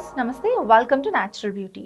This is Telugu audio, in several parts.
వ్యూవర్స్ నమస్తే welcome to natural beauty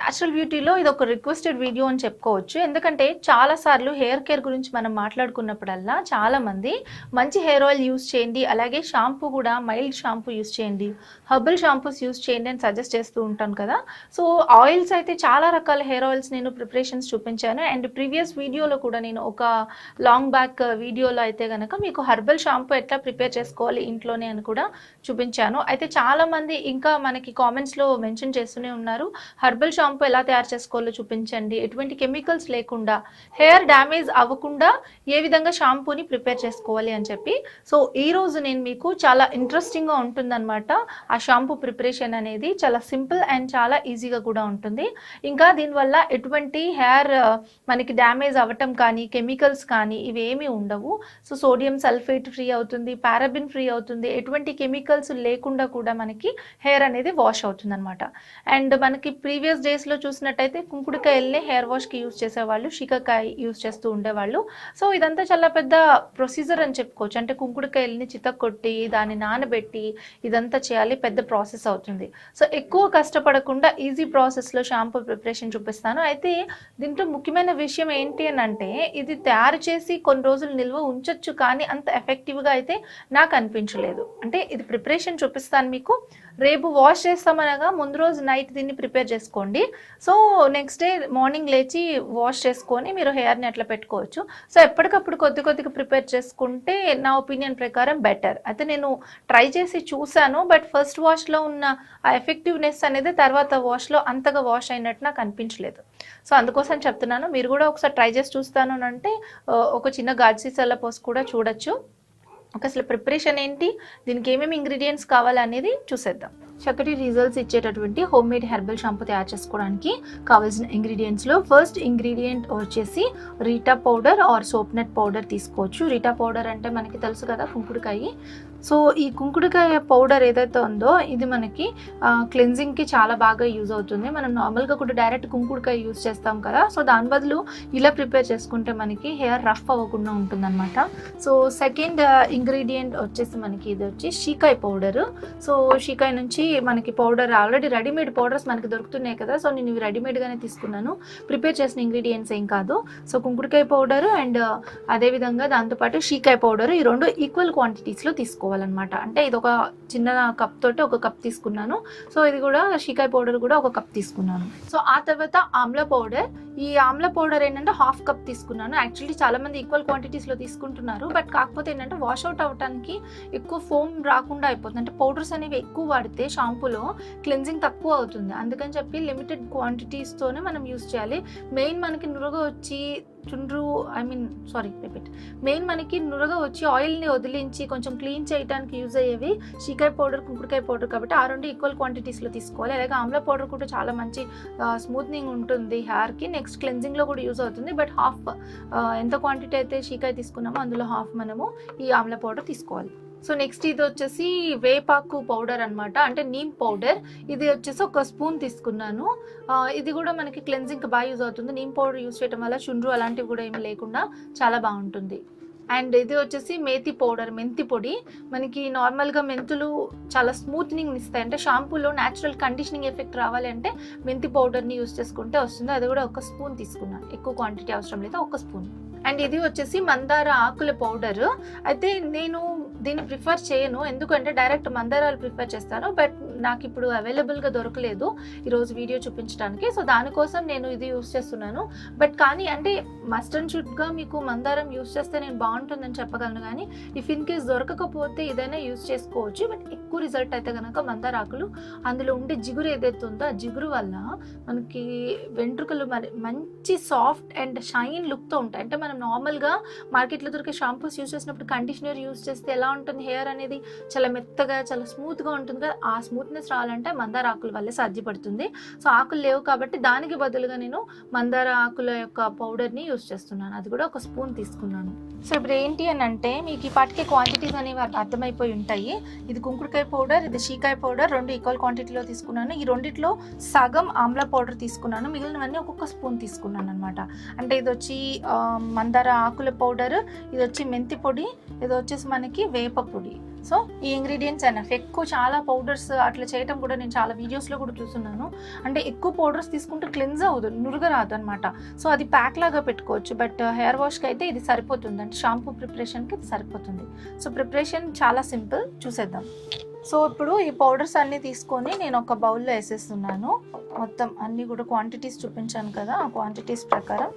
Natural బ్యూటీలో ఇది ఒక రిక్వెస్టెడ్ వీడియో అని చెప్పుకోవచ్చు. ఎందుకంటే చాలా సార్లు హెయిర్ కేర్ గురించి మనం మాట్లాడుకున్నప్పుడల్లా చాలామంది మంచి హెయిర్ ఆయిల్ యూస్ చేయండి అలాగే షాంపూ కూడా మైల్డ్ షాంపూ యూస్ చేయండి హర్బల్ షాంపూస్ యూస్ చేయండి అని సజెస్ట్ చేస్తూ ఉంటాను కదా. సో ఆయిల్స్ అయితే చాలా రకాల హెయిర్ ఆయిల్స్ నేను ప్రిపరేషన్స్ చూపించాను. అండ్ ప్రీవియస్ వీడియోలో కూడా నేను ఒక లాంగ్ బ్యాక్ వీడియోలో అయితే కనుక మీకు హర్బల్ షాంపూ ఎట్లా ప్రిపేర్ చేసుకోవాలి ఇంట్లోనే అని కూడా చూపించాను. అయితే చాలామంది ఇంకా మనకి కామెంట్స్లో మెన్షన్ చేస్తూనే ఉన్నారు. హర్బల్ షాంపూ ఎలా తయారు చేసుకోవాలో చూపించండి. ఎటువంటి కెమికల్స్ లేకుండా హెయిర్ డ్యామేజ్ అవ్వకుండా ఏ విధంగా షాంపూని ప్రిపేర్ చేసుకోవాలి అని చెప్పి. సో ఈ రోజు నేను మీకు చాలా ఇంట్రెస్టింగ్గా ఉంటుందన్నమాట. ఆ షాంపూ ప్రిపరేషన్ అనేది చాలా సింపుల్ అండ్ చాలా ఈజీగా కూడా ఉంటుంది. ఇంకా దీనివల్ల ఎటువంటి హెయిర్ మనకి డ్యామేజ్ అవ్వటం కానీ కెమికల్స్ కానీ ఇవేమీ ఉండవు. సో సోడియం సల్ఫేట్ ఫ్రీ అవుతుంది పారాబిన్ ఫ్రీ అవుతుంది. ఎటువంటి కెమికల్స్ లేకుండా కూడా మనకి హెయిర్ అనేది వాష్ అవుతుంది అనమాట అండ్ మనకి ప్రీవియస్ డేస్లో చూసినట్టయితే కుంకుడుకాయల్ని హెయిర్ వాష్కి యూస్ చేసేవాళ్ళు షికకాయ యూజ్ చేస్తూ ఉండేవాళ్ళు. సో ఇదంతా చాలా పెద్ద ప్రొసీజర్ అని చెప్పుకోవచ్చు. అంటే కుంకుడుకాయల్ని చితక్కొట్టి దాన్ని నానబెట్టి ఇదంతా చేయాలి పెద్ద ప్రాసెస్ అవుతుంది. సో ఎక్కువ కష్టపడకుండా ఈజీ ప్రాసెస్లో షాంపూ ప్రిపరేషన్ చూపిస్తాను. అయితే దీంట్లో ముఖ్యమైన విషయం ఏంటి అని అంటే ఇది తయారు చేసి కొన్ని రోజులు నిల్వ ఉంచొచ్చు కానీ అంత ఎఫెక్టివ్గా అయితే నాకు అనిపించలేదు. అంటే ఇది ప్రిపరేషన్ చూపిస్తాను మీకు. రేపు వాష్ చేస్తామనగా ముందు రోజు నైట్ దీన్ని ప్రిపేర్ చేసుకోండి. సో నెక్స్ట్ డే మార్నింగ్ లేచి వాష్ చేసుకొని మీరు హెయిర్ని అట్లా పెట్టుకోవచ్చు. సో ఎప్పటికప్పుడు కొద్ది కొద్దిగా ప్రిపేర్ చేసుకుంటే నా ఒపీనియన్ ప్రకారం బెటర్ అయితే నేను ట్రై చేసి చూశాను బట్ ఫస్ట్ వాష్లో ఉన్న ఆ ఎఫెక్టివ్నెస్ అనేది తర్వాత వాష్లో అంతగా వాష్ అయినట్టు నాకు అనిపించలేదు. సో అందుకోసం చెప్తున్నాను మీరు కూడా ఒకసారి ట్రై చేసి చూస్తాను అని అంటే ఒక చిన్న గాడ్సీ సీసాల పోసి కూడా చూడొచ్చు. ఒక అసలు ప్రిపరేషన్ ఏంటి? దీనికి ఏమేమి ఇంగ్రీడియంట్స్ కావాలనేది చూసేద్దాం. చక్కటి రిజల్ట్స్ ఇచ్చేటటువంటి హోమ్ మేడ్ హెర్బల్ షాంపూ తయారు చేసుకోవడానికి కావాల్సిన ఇంగ్రీడియంట్స్లో ఫస్ట్ ఇంగ్రీడియంట్ వచ్చేసి reetha powder or soap nut powder తీసుకోవచ్చు. రీటా పౌడర్ అంటే మనకి తెలుసు కదా కుంకుడుకాయ. సో ఈ కుంకుడుకాయ పౌడర్ ఏదైతే ఉందో ఇది మనకి క్లెన్జింగ్కి చాలా బాగా యూజ్ అవుతుంది. మనం నార్మల్గా కూడా డైరెక్ట్ కుంకుడుకాయ యూజ్ చేస్తాం కదా. సో దాని బదులు ఇలా ప్రిపేర్ చేసుకుంటే మనకి హెయిర్ రఫ్ అవ్వకుండా ఉంటుందన్నమాట. సో సెకండ్ ఇంగ్రీడియంట్ వచ్చేసి మనకి ఇది వచ్చి షీకాయ్ పౌడర్ సో షీకాయ్ నుంచి మనకి పౌడర్ ఆల్రెడీ రెడీమేడ్ పౌడర్స్ మనకి దొరుకుతున్నాయి కదా. సో నేను ఇవి రెడీమేడ్గానే తీసుకున్నాను. ప్రిపేర్ చేసిన ఇంగ్రీడియంట్స్ ఏం కాదు. సో కుంకుడుకాయ పౌడర్ అండ్ uh, అదేవిధంగా దాంతోపాటు షీకాయ పౌడర్ ఈ రెండు ఈక్వల్ క్వాంటిటీస్లో తీసుకోవాలన్నమాట. అంటే ఇది ఒక చిన్న కప్ తోటి ఒక కప్ తీసుకున్నాను. సో ఇది కూడా షీకాయ పౌడర్ కూడా ఒక కప్ తీసుకున్నాను. సో ఆ తర్వాత ఆమ్ల పౌడర్ ఈ ఆమ్ల పౌడర్ ఏంటంటే హాఫ్ కప్ తీసుకున్నాను. యాక్చువల్లీ చాలా మంది ఈక్వల్ క్వాంటిటీస్లో తీసుకుంటున్నారు. బట్ కాకపోతే ఏంటంటే వాష్ అవుట్ అవ్వడానికి ఎక్కువ ఫోమ్ రాకుండా అయిపోతుంది. అంటే పౌడర్స్ అనేవి ఎక్కువ వాడితే షాంపూలో క్లెన్జింగ్ తక్కువ అవుతుంది. అందుకని చెప్పి లిమిటెడ్ క్వాంటిటీస్తోనే మనం యూస్ చేయాలి. మెయిన్ మనకి నురగ వచ్చి చుండ్రు I mean sorry repeat. Main మనకి నురగ వచ్చి ఆయిల్ని వదిలించి కొంచెం క్లీన్ చేయడానికి యూజ్ అయ్యేవి షీకాయ పౌడర్ కుంకుడుకాయ పౌడర్ కాబట్టి ఆ రెండు ఈక్వల్ క్వాంటిటీస్లో తీసుకోవాలి. అలాగే ఆమ్ల పౌడర్ కూడా చాలా మంచి స్మూత్నింగ్ ఉంటుంది హెయిర్కి. నెక్స్ట్ క్లెన్జింగ్లో కూడా యూజ్ అవుతుంది. బట్ హాఫ్ ఎంత క్వాంటిటీ అయితే షీకాయ తీసుకున్నామో అందులో హాఫ్ మనము ఈ ఆమ్ల పౌడర్ తీసుకోవాలి. సో నెక్స్ట్ ఇది వచ్చేసి వేపాకు పౌడర్ అనమాట అంటే నీమ్ పౌడర్ ఇది వచ్చేసి ఒక స్పూన్ తీసుకున్నాను. ఇది కూడా మనకి క్లెన్జింగ్కి బాగా యూజ్ అవుతుంది. నీమ్ పౌడర్ యూజ్ చేయడం వల్ల చుండ్రు అలాంటివి కూడా ఏమి లేకుండా చాలా బాగుంటుంది. అండ్ ఇది వచ్చేసి మేతి పౌడర్ మెంతి పొడి. మనకి నార్మల్గా మెంతులు చాలా స్మూత్నింగ్ ఇస్తాయి. అంటే షాంపూలో న్యాచురల్ కండిషనింగ్ ఎఫెక్ట్ రావాలి అంటే మెంతి పౌడర్ని యూజ్ చేసుకుంటే వస్తుంది. అది కూడా ఒక స్పూన్ తీసుకున్నాను. ఎక్కువ క్వాంటిటీ అవసరం లేదు. ఒక స్పూన్ అండ్ ఇది వచ్చేసి మందార ఆకుల పౌడర్ అయితే నేను దీన్ని ప్రిఫర్ చేయను. ఎందుకంటే డైరెక్ట్ మందారాలు ప్రిఫర్ చేస్తాను. బట్ నాకు ఇప్పుడు అవైలబుల్గా దొరకలేదు ఈరోజు వీడియో చూపించడానికి. సో దానికోసం నేను ఇది యూస్ చేస్తున్నాను. బట్ కానీ అంటే మస్ట్ అండ్ షుడ్గా మీకు మందారం యూస్ చేస్తే నేను బాగుంటుందని చెప్పగలను. కానీ ఇఫ్ ఇన్ కేస్ దొరకకపోతే ఇదైనా యూస్ చేసుకోవచ్చు. బట్ ఎక్కువ రిజల్ట్ అయితే కనుక మందార ఆకులు అందులో ఉండే జిగురు ఏదైతే ఉందో ఆ జిగురు వల్ల మనకి వెంట్రుకలు మరి మంచి సాఫ్ట్ అండ్ షైన్ లుక్తో ఉంటాయి. అంటే మనం నార్మల్గా మార్కెట్లో దొరికే షాంపూస్ యూస్ చేసినప్పుడు కండిషనర్ యూస్ చేస్తే ఎలా ఉంటుంది హెయిర్ అనేది చాలా మెత్తగా చాలా స్మూత్గా ఉంటుంది కదా. ఆ స్మూత్నెస్ రావాలంటే మందార ఆకుల వల్లే సాధ్యపడుతుంది. సో ఆకులు లేవు కాబట్టి దానికి బదులుగా నేను మందార ఆకుల యొక్క పౌడర్ని యూస్ చేస్తున్నాను. అది కూడా ఒక స్పూన్ తీసుకున్నాను. సో ఇప్పుడు ఏంటి అని అంటే మీకు ఈ పాటికే క్వాంటిటీస్ అనేవి అర్థమైపోయి ఉంటాయి. ఇది కుంకుడుకాయ పౌడర్ ఇది షీకాయ పౌడర్ రెండు ఈక్వల్ క్వాంటిటీలో తీసుకున్నాను. ఈ రెండిట్లో సగం ఆమ్లా పౌడర్ తీసుకున్నాను. మిగిలినవన్నీ ఒక్కొక్క స్పూన్ తీసుకున్నాను అనమాట అంటే ఇది వచ్చి మందార ఆకుల పౌడర్ ఇది వచ్చి మెంతి పొడి ఇది వచ్చేసి మనకి వేప పొడి. సో ఈ ఇంగ్రీడియంట్స్ ఎనఫ్ ఎక్కువ చాలా పౌడర్స్ అట్లా చేయటం కూడా నేను చాలా వీడియోస్లో కూడా చూస్తున్నాను. అంటే ఎక్కువ పౌడర్స్ తీసుకుంటే క్లెన్స్ అవ్వదు నురుగరాదు అనమాట సో అది ప్యాక్ లాగా పెట్టుకోవచ్చు. బట్ హెయిర్ వాష్కి అయితే ఇది సరిపోతుంది. అంటే షాంపూ ప్రిపరేషన్కి ఇది సరిపోతుంది. సో ప్రిపరేషన్ చాలా సింపుల్ చూసేద్దాం. సో ఇప్పుడు ఈ పౌడర్స్ అన్నీ తీసుకొని నేను ఒక బౌల్లో వేసేస్తున్నాను. మొత్తం అన్నీ కూడా క్వాంటిటీస్ చూపించాను కదా ఆ క్వాంటిటీస్ ప్రకారం.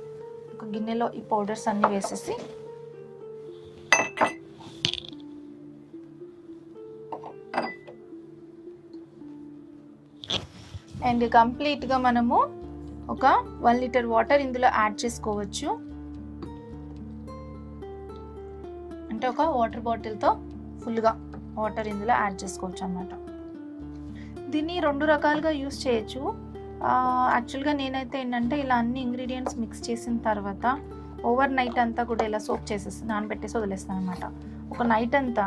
ఒక గిన్నెలో ఈ పౌడర్స్ అన్నీ వేసేసి అండ్ కంప్లీట్గా మనము ఒక వన్ లీటర్ వాటర్ ఇందులో యాడ్ చేసుకోవచ్చు. అంటే ఒక వాటర్ బాటిల్తో ఫుల్గా వాటర్ ఇందులో యాడ్ చేసుకోవచ్చు అన్నమాట. దీన్ని రెండు రకాలుగా యూస్ చేయొచ్చు. యాక్చువల్గా నేనైతే ఏంటంటే ఇలా అన్ని ఇంగ్రీడియంట్స్ మిక్స్ చేసిన తర్వాత ఓవర్ నైట్ అంతా కూడా ఇలా సోప్ చేసేసి నానబెట్టేసి వదిలేస్తాను అనమాట ఒక నైట్ అంతా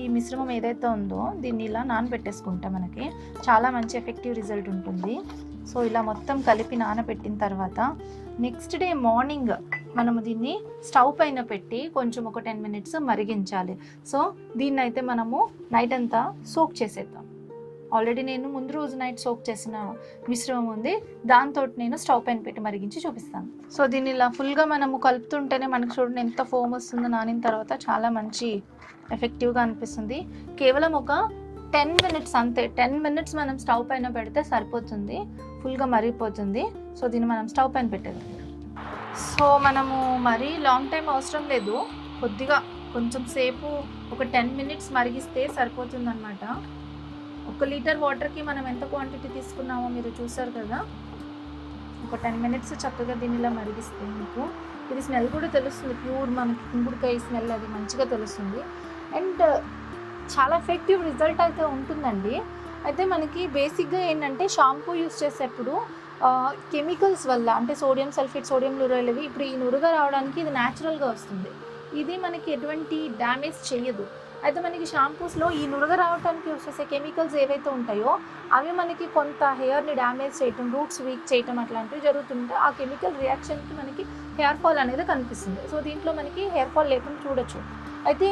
ఈ మిశ్రమం ఏదైతే ఉందో దీన్ని ఇలా నానబెట్టేసుకుంటే మనకి చాలా మంచి ఎఫెక్టివ్ రిజల్ట్ ఉంటుంది. సో ఇలా మొత్తం కలిపి నానబెట్టిన తర్వాత నెక్స్ట్ డే మార్నింగ్ మనము దీన్ని స్టవ్ పైన పెట్టి కొంచెం ఒక టెన్ మినిట్స్ మరిగించాలి. సో దీన్ని అయితే మనము నైట్ అంతా సోక్ చేసేద్దాం. ఆల్రెడీ నేను ముందు రోజు నైట్ సోక్ చేసిన మిశ్రమం ఉంది. దాంతో నేను స్టవ్ పైన పెట్టి మరిగించి చూపిస్తాను. సో దీన్ని ఇలా ఫుల్గా మనము కలుపుతుంటేనే మనకు చూడండి ఎంత ఫోమ్ వస్తుందో నానిన తర్వాత చాలా మంచి ఎఫెక్టివ్గా అనిపిస్తుంది. కేవలం ఒక టెన్ మినిట్స్ అంతే. టెన్ మినిట్స్ మనం స్టవ్ పైన పెడితే సరిపోతుంది. ఫుల్గా మరిగిపోతుంది. సో దీన్ని మనం స్టవ్ పైన పెట్టేది సో మనము మరీ లాంగ్ టైం అవసరం లేదు. కొద్దిగా కొంచెం సేపు ఒక టెన్ మినిట్స్ మరిగిస్తే సరిపోతుంది అనమాట ఒక లీటర్ వాటర్కి మనం ఎంత క్వాంటిటీ తీసుకున్నామో మీరు చూసారు కదా? ఒక టెన్ మినిట్స్ చక్కగా దీన్ని ఇలా మరిగిస్తే మీకు ఇది స్మెల్ కూడా తెలుస్తుంది. ప్యూర్ మనకి కుంకుడుకాయ స్మెల్ అది మంచిగా తెలుస్తుంది. అండ్ చాలా ఎఫెక్టివ్ రిజల్ట్ అయితే ఉంటుందండి. అయితే మనకి బేసిక్గా ఏంటంటే షాంపూ యూస్ చేసేప్పుడు కెమికల్స్ వల్ల అంటే సోడియం సల్ఫేట్ సోడియం క్లోరైడ్ ఇవి ఇప్పుడు ఈ నురుగా రావడానికి ఇది న్యాచురల్గా వస్తుంది. ఇది మనకి ఎటువంటి డ్యామేజ్ చేయదు. అయితే మనకి షాంపూస్లో ఈ నురగ రావడానికి వచ్చేసే కెమికల్స్ ఏవైతే ఉంటాయో అవి మనకి కొంత హెయిర్ని డ్యామేజ్ చేయటం రూట్స్ వీక్ చేయటం అట్లాంటివి జరుగుతుంటే ఆ కెమికల్ రియాక్షన్కి మనకి హెయిర్ ఫాల్ అనేది కనిపిస్తుంది. సో దీంట్లో మనకి హెయిర్ ఫాల్ లేకుండా చూడొచ్చు. అయితే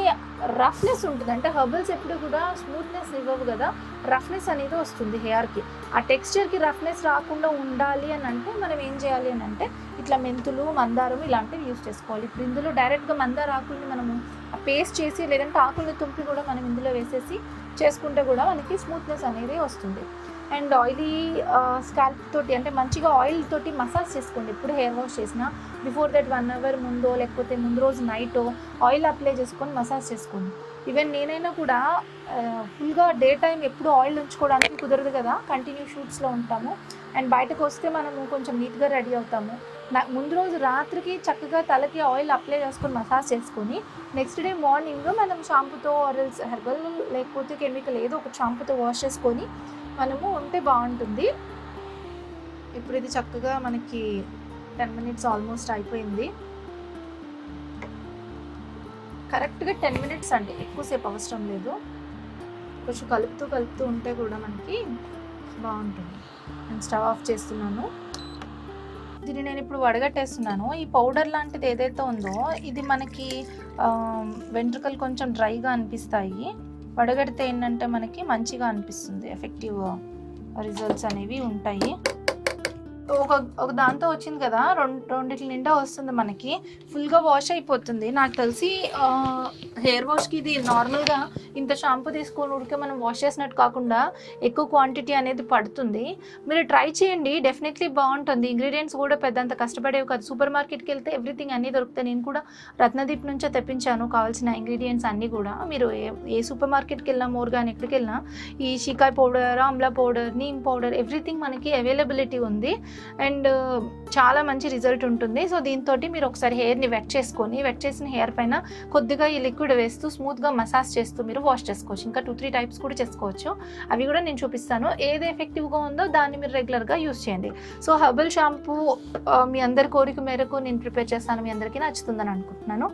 రఫ్నెస్ ఉంటుంది అంటే హర్బల్స్ ఎప్పుడు కూడా స్మూత్నెస్ ఇవ్వవు కదా. రఫ్నెస్ అనేది వస్తుంది హెయిర్కి. ఆ టెక్స్చర్కి రఫ్నెస్ రాకుండా ఉండాలి అని అంటే మనం ఏం చేయాలి అని అంటే ఇట్లా మెంతులు మందారం ఇలాంటివి యూస్ చేసుకోవాలి. ఇప్పుడు ఇందులో డైరెక్ట్గా మందార ఆకుల్ని మనము పేస్ట్ చేసి లేదంటే ఆకుల్ని తుంపి కూడా మనం ఇందులో వేసేసి చేసుకుంటే కూడా మనకి స్మూత్నెస్ అనేది వస్తుంది. అండ్ ఆయిలీ స్కాల్ప్ తోటి అంటే మంచిగా ఆయిల్ తోటి మసాజ్ చేసుకోండి. ఎప్పుడు హెయిర్ వాష్ చేసినా బిఫోర్ దట్ వన్ అవర్ ముందో లేకపోతే ముందు రోజు నైటో ఆయిల్ అప్లై చేసుకొని మసాజ్ చేసుకోండి. ఈవెన్ నేనైనా కూడా ఫుల్గా డే టైం ఎప్పుడు ఆయిల్ ఉంచుకోవడానికి కుదరదు కదా కంటిన్యూ షూట్స్లో ఉంటాము. అండ్ బయటకు వస్తే మనము కొంచెం నీట్గా రెడీ అవుతాము. ముందు రోజు రాత్రికి చక్కగా తలకి ఆయిల్ అప్లై చేసుకొని మసాజ్ చేసుకొని నెక్స్ట్ డే మార్నింగ్ మనం షాంపూతో ఆరల్స్ హెర్బల్ లేకపోతే కెమికల్ ఏదో ఒక షాంపూతో వాష్ చేసుకొని మనము ఉంటే బాగుంటుంది. ఇప్పుడు ఇది చక్కగా మనకి టెన్ మినిట్స్ ఆల్మోస్ట్ అయిపోయింది. కరెక్ట్గా టెన్ మినిట్స్ అండి ఎక్కువసేపు అవసరం లేదు. కొంచెం కలుపుతూ కలుపుతూ ఉంటే కూడా మనకి బాగుంటుంది. నేను స్టవ్ ఆఫ్ చేస్తున్నాను. దీన్ని నేను ఇప్పుడు వడగట్టేస్తున్నాను. ఈ పౌడర్ లాంటిది ఏదైతే ఉందో ఇది మనకి వెంట్రుకలు కొంచెం డ్రైగా అనిపిస్తాయి. వడగడితే ఏంటంటే మనకి మంచిగా అనిపిస్తుంది. ఎఫెక్టివ్ రిజల్ట్స్ అనేవి ఉంటాయి. ఒక ఒక దాంతో వచ్చింది కదా రెండు రెండిట్ల నిండా వస్తుంది మనకి. ఫుల్గా వాష్ అయిపోతుంది. నాకు తెలిసి హెయిర్ వాష్కి ఇది నార్మల్గా ఇంత షాంపూ తీసుకొని ఉడికే మనం వాష్ చేసినట్టు కాకుండా ఎక్కువ క్వాంటిటీ అనేది పడుతుంది. మీరు ట్రై చేయండి. డెఫినెట్లీ బాగుంటుంది. ఇంగ్రీడియంట్స్ కూడా పెద్దంత కష్టపడేవి కాదు. సూపర్ మార్కెట్కి వెళ్తే ఎవ్రీథింగ్ అన్నీ దొరుకుతాయి. నేను కూడా రత్నదీప్ నుంచే తెప్పించాను కావాల్సిన ఇంగ్రీడియంట్స్ అన్నీ కూడా. మీరు ఏ ఏ సూపర్ మార్కెట్కి వెళ్ళినా మోర్ కానీ ఎక్కడికి వెళ్ళినా ఈ shikakai powder amla powder neem powder everything మనకి అవైలబిలిటీ ఉంది. అండ్ చాలా మంచి రిజల్ట్ ఉంటుంది. సో దీంతో మీరు ఒకసారి హెయిర్ని వెట్ చేసుకొని వెట్ చేసిన హెయిర్ పైన కొద్దిగా ఈ లిక్విడ్ వేస్తూ స్మూత్గా మసాజ్ చేస్తూ మీరు వాష్ చేసుకోవచ్చు. ఇంకా టూ త్రీ టైప్స్ కూడా చేసుకోవచ్చు. అవి కూడా నేను చూపిస్తాను. ఏది ఎఫెక్టివ్గా ఉందో దాన్ని మీరు రెగ్యులర్గా యూస్ చేయండి. సో హర్బల్ షాంపూ మీ అందరి కోరిక మేరకు నేను ప్రిపేర్ చేస్తాను. మీ అందరికీ నచ్చుతుందని అనుకుంటున్నాను.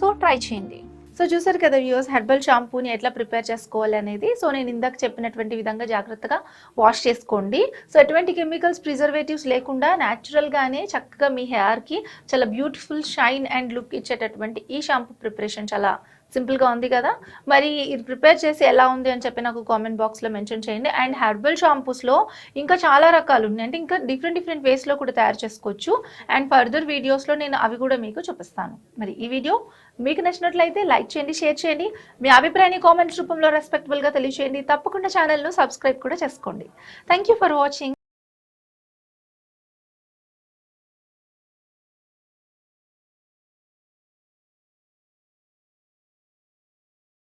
సో ట్రై చేయండి. సో చూసారు కదా వ్యూస్ హెర్బల్ షాంపూని ఎట్లా ప్రిపేర్ చేసుకోవాలి అనేది సో నేను ఇందాక చెప్పినటువంటి విధంగా జాగ్రత్తగా వాష్ చేసుకోండి. సో ఎటువంటి కెమికల్స్ ప్రిజర్వేటివ్స్ లేకుండా న్యాచురల్గానే చక్కగా మీ హెయిర్కి చాలా బ్యూటిఫుల్ షైన్ అండ్ లుక్ ఇచ్చేటటువంటి ఈ షాంపూ ప్రిపరేషన్ చాలా సింపుల్గా ఉంది కదా. మరి ఇది ప్రిపేర్ చేసి ఎలా ఉంది అని చెప్పి నాకు కామెంట్ బాక్స్లో మెన్షన్ చేయండి. అండ్ హెర్బల్ షాంపూస్లో ఇంకా చాలా రకాలు ఉన్నాయి. అంటే ఇంకా డిఫరెంట్ డిఫరెంట్ వేస్లో కూడా తయారు చేసుకోవచ్చు. అండ్ ఫర్దర్ వీడియోస్లో నేను అవి కూడా మీకు చూపిస్తాను. మరి ఈ వీడియో మీకు నచ్చినట్లయితే లైక్ చేయండి షేర్ చేయండి. మీ అభిప్రాయాన్ని కామెంట్స్ రూపంలో రెస్పెక్టబుల్గా తెలియచేయండి. తప్పకుండా ఛానల్ను సబ్స్క్రైబ్ కూడా చేసుకోండి. Thank you for watching